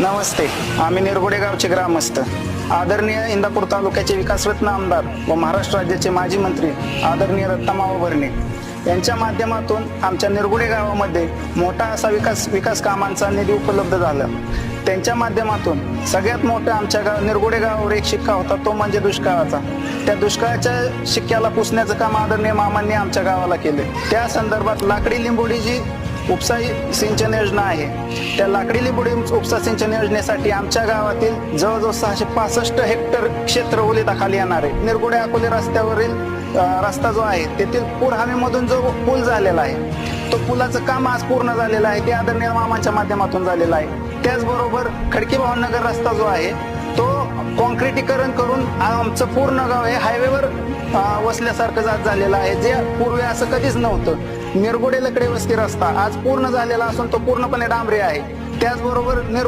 नमस्ते. आम्ही निरगुडे गावचे ग्रामस्थ. आदरणीय इंदापूर तालुक्याचे विकासरत्न आमदार व महाराष्ट्र राज्याचे माजी मंत्री आदरणीय रत्नामाव भरणे. यांच्या माध्यमातून आमच्या निरगुडे गावामध्ये मोठा असा विकास विकास कामांचा निधी उपलब्ध झाला. त्यांच्या माध्यमातून सगळ्यात मोठं आमच्या गाव निरगुडे गावावर एक शिक्का होता तो म्हणजे दुष्काळाचा. त्या दुष्काळाच्या शिक्क्याला पुसण्याचं काम आदरणीय मामांनी आमच्या गावाला केले. त्या संदर्भात लाकडी लिंबोडी जी उपसा सिंचन योजना आहे. त्या लाकडी लिंबोडी उपसा सिंचन योजनेसाठी आमच्या गावातील जवळजवळ सहाशे पासष्ट हेक्टर क्षेत्र ओलिताखाली येणार आहे. निरगुडे अकोले रस्त्यावरील रस्ता जो आहे तेथील पूर हवेमधून जो पूल झालेला आहे तो पुलाचं काम आज पूर्ण झालेलं आहे. ते आदरणीय मामांच्या माध्यमातून झालेलं आहे. त्याचबरोबर खडकी भावनगर रस्ता जो आहे तो कॉन्क्रिटीकरण करून आमचं पूर्ण गाव हे हायवेवर वसल्यासारखं जात झालेलं आहे. जे पूर्वी असं कधीच नव्हतं. निरगुडे लकडे वस्ती रस्ता आज पूर्ण झालेला असून तो पूर्णपणे डांबरी आहे. त्याचबरोबर निर